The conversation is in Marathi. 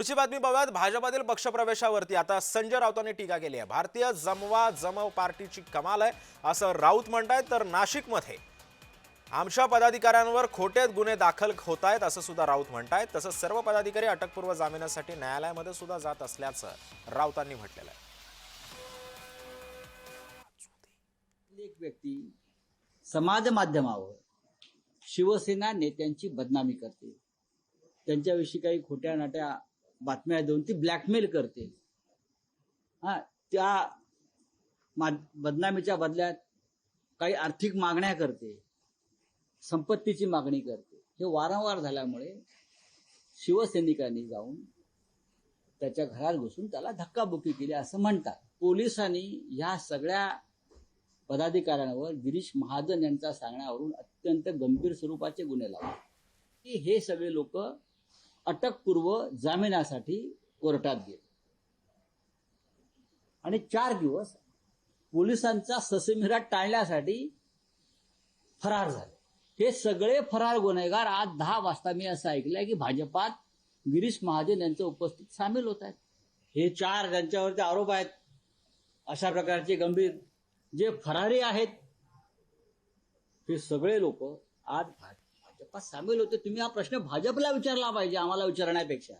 पुढची बातमी बघत भाजपातील पक्षप्रवेशावरती आता संजय राऊतांनी टीका केली आहे. भारतीय जमवा जमव पार्टीची कमाल आहे असं राऊत म्हणतायत. तर नाशिकमध्ये आमच्या पदाधिकाऱ्यांवर खोटे गुन्हे दाखल होत आहेत असं सुद्धा राऊत म्हणतायत. तसंच सर्व पदाधिकारी अटकपूर्व जामिनासाठी न्यायालयामध्ये सुद्धा जात असल्याचं राऊतांनी म्हटलेलं आहे. एक व्यक्ती समाज माध्यमावर शिवसेना नेत्यांची बदनामी करते. त्यांच्याविषयी काही खोट्या नाट्या बातम्या देऊन ती ब्लॅकमेल करते. हा त्या बदनामीच्या बदल्यात काही आर्थिक मागण्या करते. संपत्तीची मागणी करते. हे वारंवार झाल्यामुळे शिवसैनिकांनी जाऊन त्याच्या घरात घुसून त्याला धक्काबुक्की केली असं म्हणतात. पोलिसांनी ह्या सगळ्या पदाधिकाऱ्यांवर गिरीश महाजन यांच्या सांगण्यावरून अत्यंत गंभीर स्वरूपाचे गुन्हे लावले. की हे सगळे लोक अटकपूर्व जामिनासाठी कोर्टात गेले. आणि चार दिवस पोलिसांचा ससेमिरा टाळण्यासाठी फरार झाले. हे सगळे फरार गुन्हेगार आज दहा वाजता मी असं ऐकलंय की भाजपात गिरीश महाजन यांच्या उपस्थित सामील होत आहेत. हे चार ज्यांच्यावरती आरोप आहेत अशा प्रकारचे गंभीर जे फरारी आहेत हे सगळे लोक आज भाजप भाजपात सामील होते तुम्ही हा प्रश्न भाजपला विचारला पाहिजे आम्हाला विचारण्यापेक्षा.